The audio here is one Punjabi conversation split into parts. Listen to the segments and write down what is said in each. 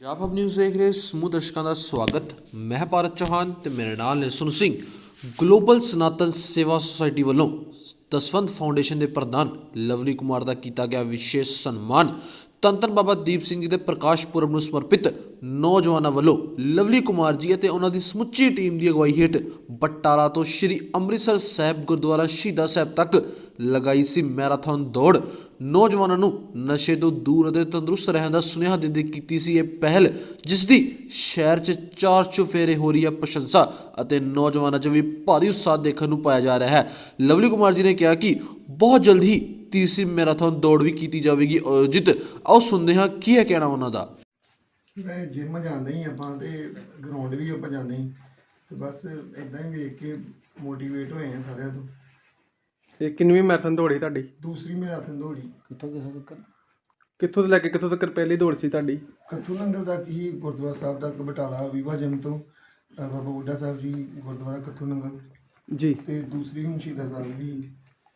ਪੰਜਾਬ ਹਬ ਨਿਊਜ਼ ਦੇਖ ਰਹੇ ਸਮੂਹ ਦਰਸ਼ਕਾਂ ਦਾ ਸਵਾਗਤ। ਮੈਂ ਭਾਰਤ ਚੌਹਾਨ ਤੇ ਮੇਰੇ ਨਾਲ ਨੇ ਸੁਨ ਸਿੰਘ। ਗਲੋਬਲ ਸਨਾਤਨ ਸੇਵਾ ਸੁਸਾਇਟੀ ਵੱਲੋਂ ਦਸਵੰਤ ਫਾਊਂਡੇਸ਼ਨ ਦੇ ਪ੍ਰਧਾਨ ਲਵਲੀ ਕੁਮਾਰ ਦਾ ਕੀਤਾ ਗਿਆ ਵਿਸ਼ੇਸ਼ ਸਨਮਾਨ। ਧੰਨ ਧੰਨ ਬਾਬਾ ਦੀਪ ਸਿੰਘ ਜੀ ਦੇ ਪ੍ਰਕਾਸ਼ ਪੁਰਬ ਨੂੰ ਸਮਰਪਿਤ ਨੌਜਵਾਨਾਂ ਵੱਲੋਂ ਲਵਲੀ ਕੁਮਾਰ ਜੀ ਅਤੇ ਉਹਨਾਂ ਦੀ ਸਮੁੱਚੀ ਟੀਮ ਦੀ ਅਗਵਾਈ ਹੇਠ ਬਟਾਲਾ ਤੋਂ ਸ਼੍ਰੀ ਅੰਮ੍ਰਿਤਸਰ ਸਾਹਿਬ ਗੁਰਦੁਆਰਾ ਸ਼ਹੀਦਾ ਸਾਹਿਬ ਤੱਕ ਲਗਾਈ ਸੀ ਮੈਰਾਥਨ ਦੌੜ। ਨੌਜਵਾਨਾਂ ਨੂੰ ਨਸ਼ੇ ਤੋਂ ਦੂਰ ਅਤੇ ਤੰਦਰੁਸਤ ਰਹਿਣ ਦਾ ਸੁਨੇਹਾ ਦਿੰਦੇ ਕੀਤੀ ਸੀ ਇਹ ਪਹਿਲ, ਜਿਸ ਦੀ ਸ਼ਹਿਰ 'ਚ ਚਾਰ ਚੁਫੇਰੇ ਹੋ ਰਹੀ ਹੈ ਪ੍ਰਸ਼ੰਸਾ ਅਤੇ ਨੌਜਵਾਨਾਂ 'ਚ ਵੀ ਭਾਰੀ ਉਤਸ਼ਾਹ ਦੇਖਣ ਨੂੰ ਪਾਇਆ ਜਾ ਰਿਹਾ ਹੈ। ਲਵਲੀ ਕੁਮਾਰ ਜੀ ਨੇ ਕਿਹਾ ਕਿ ਬਹੁਤ ਜਲਦੀ ਹੀ ਤੀਸਰੀ ਮੈਰਾਥਨ ਦੌੜ ਵੀ ਕੀਤੀ ਜਾਵੇਗੀ। ਆਯੋਜਿਤ ਆਓ ਸੁਣਦੇ ਹਾਂ ਕੀ ਹੈ ਕਹਿਣਾ ਉਹਨਾਂ ਦਾ। ਮੈਂ ਜਿਮ ਜਾਂਦੇ ਹੀ ਆਪਾਂ ਤੇ ਗਰਾਊਂਡ ਵੀ ਆਪਾਂ ਜਾਂਦੇ ਹੀ, ਤੇ ਬਸ ਇਦਾਂ ਹੀ ਵੇਖ ਕੇ ਮੋਟੀਵੇਟ ਹੋਏ ਆ ਸਾਰਿਆਂ ਤੋਂ। ਇਹ ਕਿੰਨਵੀਂ ਮੈਰਾਥਨ ਦੌੜੀ ਤੁਹਾਡੀ? ਦੂਸਰੀ ਮੈਰਾਥਨ ਦੌੜੀ। ਕਿੱਥੋਂ ਤੋਂ ਲੈ ਕੇ ਕਿੱਥੋਂ ਤੱਕ ਪਹਿਲੀ ਦੌੜ ਸੀ ਤੁਹਾਡੀ? ਕੱਥੂ ਨੰਗਲ ਤੱਕ ਹੀ ਗੁਰਦੁਆਰਾ ਸਾਹਿਬ ਤੱਕ ਬਟਾਲਾ ਵਿਵਾ ਜਿਮ ਤੋਂ ਬਾਬਾ ਬੁੱਢਾ ਸਾਹਿਬ ਜੀ ਗੁਰਦੁਆਰਾ ਕੱਥੂ ਨੰਗਲ ਜੀ। ਤੇ ਦੂਸਰੀ ਹੁਣ ਸ਼ਹੀਦਾਂ ਸਾਹਿਬ ਦੀ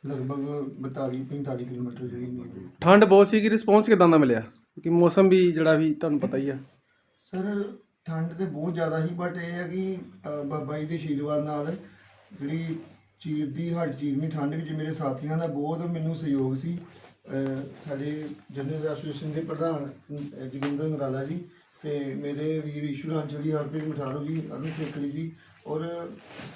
ਲਗਭਗ 42 45 ਕਿਲੋਮੀਟਰ ਜਿਹੜੀ ਨੇ ਠੰਡ ਬਹੁਤ ਸੀ ਕਿ ਰਿਸਪੌਂਸ ਕਿਦਾਂ ਦਾ ਮਿਲਿਆ? ਕਿਉਂਕਿ ਮੌਸਮ ਵੀ ਜਿਹੜਾ ਵੀ ਤੁਹਾਨੂੰ ਪਤਾ ਹੀ ਆ। ਸਰ ਠੰਡ ਤੇ ਬਹੁਤ ਜ਼ਿਆਦਾ ਸੀ ਬਟ ਇਹ ਹੈ ਕਿ ਅ, ਬਾਬਾ ਜੀ ਦੇ ਆਸ਼ੀਰਵਾਦ ਨਾਲ ਜਿਹੜੀ ਚੀਰ ਦੀ ਹੱਡ ਚੀਰਵੀਂ ਠੰਡ ਵਿੱਚ ਮੇਰੇ ਸਾਥੀਆਂ ਦਾ ਬਹੁਤ ਮੈਨੂੰ ਸਹਿਯੋਗ ਸੀ। ਸਾਡੇ ਜਨਰਲ ਐਸੋਸੀਏਸ਼ਨ ਦੇ ਪ੍ਰਧਾਨ ਅ, ਜੋਗਿੰਦਰ ਨਰਾਲਾ ਜੀ ਤੇ ਮੇਰੇ ਵੀਰ ਈਸ਼ੂ ਰਾਂਚਲ ਹਰਪ੍ਰੀਤ ਮਠਾਰੋ ਜੀ ਅਰੁਣ ਸੇਖੜੀ ਜੀ ਔਰ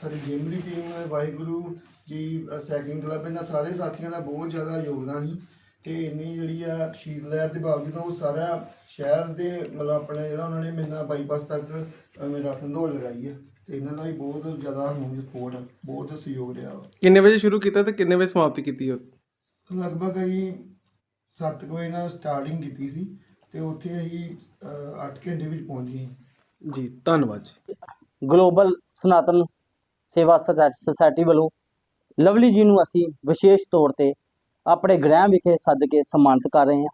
ਸਾਡੀ ਜਿਮ ਦੀ team Waheguru ji second club ਇਹਨਾਂ ਸਾਰੇ ਸਾਥੀਆਂ ਦਾ ਬਹੁਤ ਜ਼ਿਆਦਾ ਯੋਗਦਾਨ ਸੀ ਤੇ ਇੰਨੀ ਜਿਹੜੀ ਆ ਸ਼ੀਟ ਲਹਿਰ ਦੇ ਬਾਵਜੂਦ ਉਹ ਸਾਰਾ ਸ਼ਹਿਰ ਦੇ ਮਤਲਬ ਆਪਣੇ ਜਿਹੜਾ ਉਹਨਾਂ ਨੇ ਮੇਨਾ ਬਾਈਪਾਸ ਤੱਕ ਅ, ਮੈਰਾਥਨ ਦੌੜ ਲਗਾਈ ਹੈ ਤੇ ਇਹਨਾਂ ਦਾ ਵੀ ਬਹੁਤ ਜ਼ਿਆਦਾ ਸਾਨੂੰ ਸਪੋਰਟ ਬਹੁਤ ਸਹਿਯੋਗ ਰਿਹਾ ਵਾ। ਕਿੰਨੇ ਵਜੇ ਸ਼ੁਰੂ ਕੀਤਾ ਤੇ ਕਿੰਨੇ ਵਜੇ ਸਮਾਪਤੀ ਕੀਤੀ ਉਹ? ਲਗਭਗ ਅਸੀਂ 7 ਵਜੇ ਨਾਲ ਸਟਾਰਟਿੰਗ ਕੀਤੀ ਸੀ ਤੇ ਉੱਥੇ ਅਸੀਂ 8 ਘੰਟੇ ਵਿੱਚ ਪਹੁੰਚ ਗਏ। ਜੀ ਧੰਨਵਾਦ ਜੀ। ਗਲੋਬਲ ਸਨਾਤਨ ਸੇਵਾ ਸੁਸਾ- ਸੁਸਾਇਟੀ ਵੱਲੋਂ ਲਵਲੀ ਜੀ ਨੂੰ ਅਸੀਂ ਵਿਸ਼ੇਸ਼ ਤੌਰ ਤੇ ਆਪਣੇ ਗ੍ਰਹਿ ਵਿਖੇ ਸੱਦ ਕੇ ਸਨਮਾਨਿਤ ਕਰ ਰਹੇ ਹਾਂ।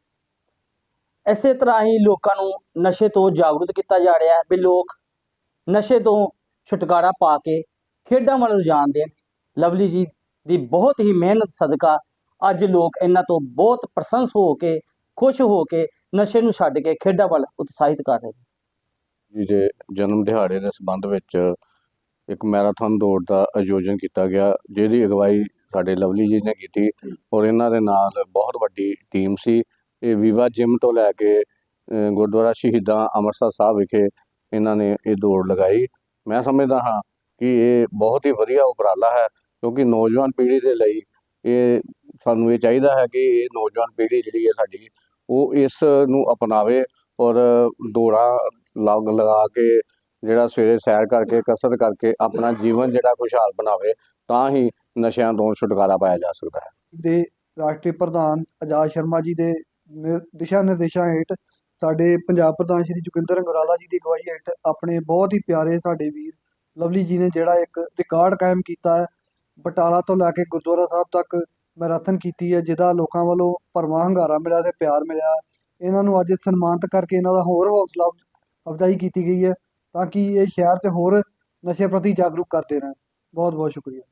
ਇਸੇ ਤਰ੍ਹਾਂ ਹੀ ਲੋਕਾਂ ਨੂੰ ਨਸ਼ੇ ਤੋਂ ਜਾਗਰੂਕ ਕੀਤਾ ਜਾ ਰਿਹਾ ਹੈ ਵੀ ਲੋਕ ਨਸ਼ੇ ਤੋਂ ਛੁਟਕਾਰਾ ਪਾ ਕੇ ਖੇਡਾਂ ਵੱਲ ਰੁਝਾਨ ਦੇਣ। ਲਵਲੀ ਜੀ ਦੀ ਬਹੁਤ ਹੀ ਮਿਹਨਤ ਸਦਕਾ ਅੱਜ ਲੋਕ ਇਹਨਾਂ ਤੋਂ ਬਹੁਤ ਪ੍ਰਸੰਸ ਹੋ ਕੇ ਖੁਸ਼ ਹੋ ਕੇ ਨਸ਼ੇ ਨੂੰ ਛੱਡ ਕੇ ਖੇਡਾਂ ਵੱਲ ਉਤਸ਼ਾਹਿਤ ਕਰ ਰਹੇ ਨੇ। ਜੀ ਦੇ ਜਨਮ ਦਿਹਾੜੇ ਦੇ ਸੰਬੰਧ ਵਿੱਚ ਇੱਕ ਮੈਰਾਥਨ ਦੌੜ ਦਾ ਆਯੋਜਨ ਕੀਤਾ ਗਿਆ ਜਿਹਦੀ ਅਗਵਾਈ ਸਾਡੇ ਲਵਲੀ ਜੀ ਨੇ ਕੀਤੀ ਔਰ ਇਹਨਾਂ ਦੇ ਨਾਲ ਬਹੁਤ ਵੱਡੀ ਟੀਮ ਸੀ। ਇਹ ਵਿਵਾ ਜਿਮ ਤੋਂ ਲੈ ਕੇ ਅ, ਗੁਰਦੁਆਰਾ ਸ਼ਹੀਦਾਂ ਅੰਮ੍ਰਿਤਸਰ ਸਾਹਿਬ ਵਿਖੇ ਇਹਨਾਂ ਨੇ ਇਹ ਦੌੜ ਲਗਾਈ। ਮੈਂ ਸਮਝਦਾ ਹਾਂ ਕਿ ਇਹ ਬਹੁਤ ਹੀ ਵਧੀਆ ਉਪਰਾਲਾ ਹੈ, ਕਿਉਂਕਿ ਨੌਜਵਾਨ ਪੀੜ੍ਹੀ ਦੇ ਲਈ ਇਹ ਸਾਨੂੰ ਇਹ ਚਾਹੀਦਾ ਹੈ ਕਿ ਇਹ ਨੌਜਵਾਨ ਪੀੜ੍ਹੀ ਜਿਹੜੀ ਹੈ ਸਾਡੀ, ਉਹ ਇਸ ਨੂੰ ਅਪਣਾਵੇ ਔਰ ਦੌੜਾਂ ਲਗ, ਲਗਾ ਕੇ ਜਿਹੜਾ ਸਵੇਰੇ ਸੈਰ ਕਰਕੇ, ਕਸਰਤ ਕਰਕੇ ਆਪਣਾ ਜੀਵਨ ਜਿਹੜਾ ਖੁਸ਼ਹਾਲ ਬਣਾਵੇ, ਤਾਂ ਹੀ ਨਸ਼ਿਆਂ ਤੋਂ ਛੁਟਕਾਰਾ ਪਾਇਆ ਜਾ ਸਕਦਾ ਹੈ। ਦੇ ਰਾਸ਼ਟਰੀ ਪ੍ਰਧਾਨ ਆਜ਼ਾਦ ਸ਼ਰਮਾ ਜੀ ਦੇ ਦਿਸ਼ਾ ਨਿਰਦੇਸ਼ਾਂ ਹੇਠ ਸਾਡੇ ਪੰਜਾਬ ਪ੍ਰਧਾਨ ਸ਼੍ਰੀ ਜੋਗਿੰਦਰ ਅੰਗਰਾਲਾ ਜੀ ਦੀ ਅਗਵਾਈ ਹੇਠ ਆਪਣੇ ਬਹੁਤ ਹੀ ਪਿਆਰੇ ਸਾਡੇ ਵੀਰ ਲਵਲੀ ਜੀ ਨੇ ਜਿਹੜਾ ਇੱਕ ਰਿਕਾਰਡ ਕਾਇਮ ਕੀਤਾ ਹੈ, ਬਟਾਲਾ ਤੋਂ ਲੈ ਕੇ ਗੁਰਦੁਆਰਾ ਸਾਹਿਬ ਤੱਕ ਮੈਰਾਥਨ ਕੀਤੀ ਹੈ, ਜਿਹਦਾ ਲੋਕਾਂ ਵੱਲੋਂ ਭਰਵਾਂ ਹੰਗਾਰਾ ਮਿਲਿਆ ਤੇ ਪਿਆਰ ਮਿਲਿਆ। ਇਹਨਾਂ ਨੂੰ ਅੱਜ ਸਨਮਾਨਿਤ ਕਰਕੇ ਇਹਨਾਂ ਦਾ ਹੋਰ ਹੌਸਲਾ ਅਫਜ਼ਾਈ ਕੀਤੀ ਗਈ ਹੈ, ਤਾਂ ਕਿ ਇਹ ਸ਼ਹਿਰ 'ਚ ਹੋਰ ਨਸ਼ੇ ਪ੍ਰਤੀ ਜਾਗਰੂਕ ਕਰਦੇ ਰਹਿਣ। ਬਹੁਤ ਬਹੁਤ ਸ਼ੁਕਰੀਆ।